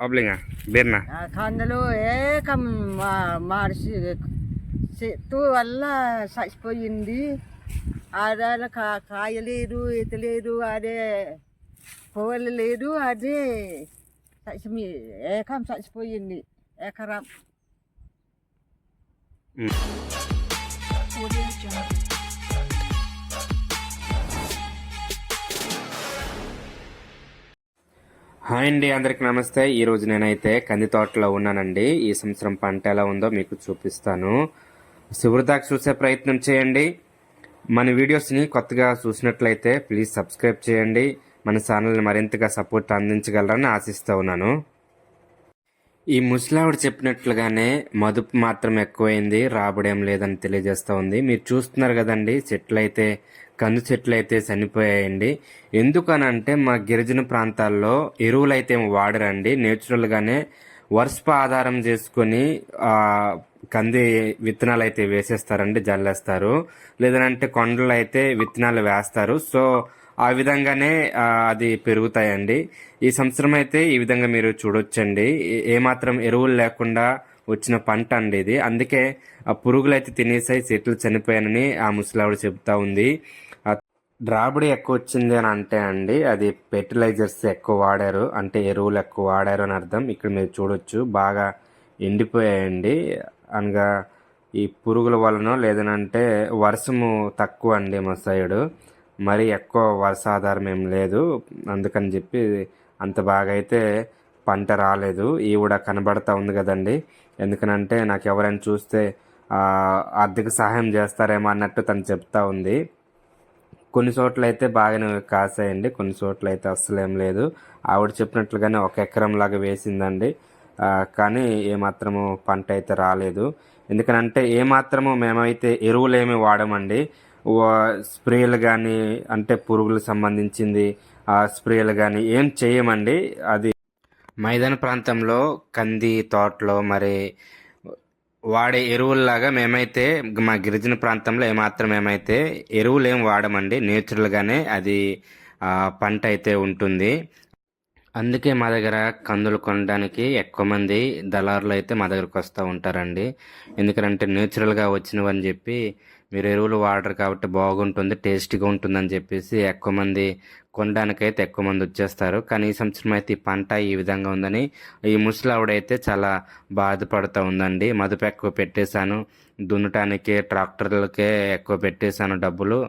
అబ్లింగా బీర్నా ఆ కందులు ఏకం మార్చి చెట్టు వల్ల చచ్చిపోయింది ఆడ కా కాయ లేదు ఈత లేదు అదే పువ్వులు లేదు అదే చచ్చి ఏకం చచ్చిపోయింది ఎకరం హాయ్ అండి అందరికి నమస్తే. ఈ రోజు నేనైతే కంది తోటలో ఉన్నానండి. ఈ సంవత్సరం పంట ఎలా ఉందో మీకు చూపిస్తాను. చివరిదాకా చూసే ప్రయత్నం చేయండి. మన వీడియోస్ని కొత్తగా చూసినట్లయితే ప్లీజ్ సబ్స్క్రైబ్ చేయండి. మన ఛానల్ని మరింతగా సపోర్ట్ అందించగలరని ఆశిస్తూ ఉన్నాను. ఈ ముసలావిడ చెప్పినట్లుగానే మదుపు మాత్రం ఎక్కువైంది రాబడేం లేదని తెలియజేస్తూ ఉంది. మీరు చూస్తున్నారు కదండి చెట్లు అయితే కందు చెట్లు అయితే చనిపోయాయండి. ఎందుకనంటే మా గిరిజన ప్రాంతాల్లో ఎరువులు అయితే వాడరండి. నేచురల్గానే వర్షపు ఆధారం చేసుకొని కంది విత్తనాలు అయితే వేసేస్తారండి జల్లేస్తారు. లేదంటే కొండలు అయితే విత్తనాలు వేస్తారు. సో ఆ విధంగానే అది పెరుగుతాయండి. ఈ సంవత్సరం అయితే ఈ విధంగా మీరు చూడొచ్చండి. ఏ- ఏమాత్రం ఎరువులు లేకుండా వచ్చిన పంట అండి ఇది. అందుకే ఆ పురుగులు అయితే తినేసాయి చెట్లు చనిపోయానని ఆ ముసలావిడ చెప్తా ఉంది. రాబడి ఎక్కువ వచ్చింది అని అంటే అండి అది ఫెర్టిలైజర్స్ ఎక్కువ వాడారు. అంటే ఎరువులు ఎక్కువ వాడారు అని అర్థం. ఇక్కడ మీరు చూడొచ్చు బాగా ఎండిపోయాయండి. అనగా ఈ పురుగుల వలన లేదనంటే వర్షము తక్కువ అండి మా సైడు. మరి ఎక్కువ వర్ష ఆధారం ఏం లేదు. అందుకని చెప్పి అంత బాగా అయితే పంట రాలేదు. ఈవిడ కనబడతా ఉంది కదండి. ఎందుకనంటే నాకు ఎవరైనా చూస్తే ఆర్థిక సహాయం చేస్తారేమో అన్నట్టు తను చెప్తా ఉంది. కొన్ని చోట్ల అయితే బాగానే కాసాయండి. కొన్ని చోట్ల అయితే అస్సలు ఏం లేదు. ఆవిడ చెప్పినట్లుగానే ఒక ఎకరం లాగా వేసిందండి కానీ ఏమాత్రము పంట అయితే రాలేదు. ఎందుకనంటే ఏమాత్రము మేమైతే ఎరువులు ఏమి వాడమండి స్ప్రేలు కానీ అంటే పురుగులకు సంబంధించింది ఆ స్ప్రేలు కానీ ఏం చేయమండి అది మైదాన ప్రాంతంలో కంది తోటలో మరి వాడే ఎరువుల్లాగా మేమైతే మా గిరిజన ప్రాంతంలో ఏమాత్రం ఏమైతే ఎరువులు ఏం వాడమండి నేచురల్గానే అది పంట అయితే ఉంటుంది. అందుకే మా దగ్గర కందులు కొనడానికి ఎక్కువ మంది దళారులు అయితే మా దగ్గరకు వస్తూ ఉంటారండి. ఎందుకంటే నేచురల్గా వచ్చినవని చెప్పి మీరు ఎరువులు వాడరు కాబట్టి బాగుంటుంది టేస్టీగా ఉంటుందని చెప్పేసి ఎక్కువ మంది కొనడానికైతే ఎక్కువ మంది వచ్చేస్తారు. కానీ ఈ సంవత్సరం అయితే ఈ పంట ఈ విధంగా ఉందని ఈ ముసలావిడైతే చాలా బాధపడుతూ ఉందండి. మదుపు ఎక్కువ పెట్టేశాను. దున్నటానికి ట్రాక్టర్లకే ఎక్కువ పెట్టేశాను డబ్బులు.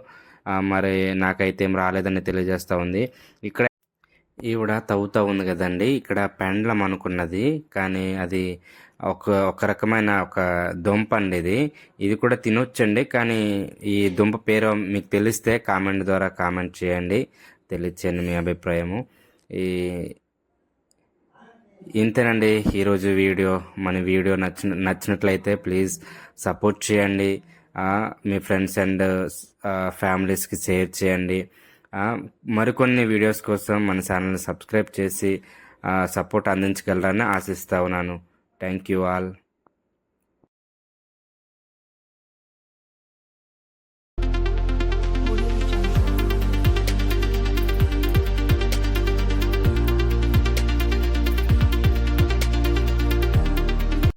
మరి నాకైతే ఏం రాలేదని తెలియజేస్తూ ఉంది. ఇక్కడ ఈవిడ తవ్వుతూ ఉంది కదండి. ఇక్కడ పెండ్లం అనుకున్నది. కానీ అది ఒక ఒక రకమైన ఒక దుంప అండి ఇది. ఇది కూడా తినొచ్చండి. కానీ ఈ దుంప పేరు మీకు తెలిస్తే కామెంట్ ద్వారా కామెంట్ చేయండి. తెలియచేయండి మీ అభిప్రాయము. ఈ ఇంతేనండి ఈరోజు వీడియో. మన వీడియో నచ్చిన నచ్చినట్లయితే ప్లీజ్ సపోర్ట్ చేయండి. మీ ఫ్రెండ్స్ అండ్ ఫ్యామిలీస్కి షేర్ చేయండి. మరికొన్ని వీడియోస్ కోసం మన ఛానల్ని సబ్స్క్రైబ్ చేసి సపోర్ట్ అందించగలరని ఆశిస్తా ఉన్నాను. Thank you all.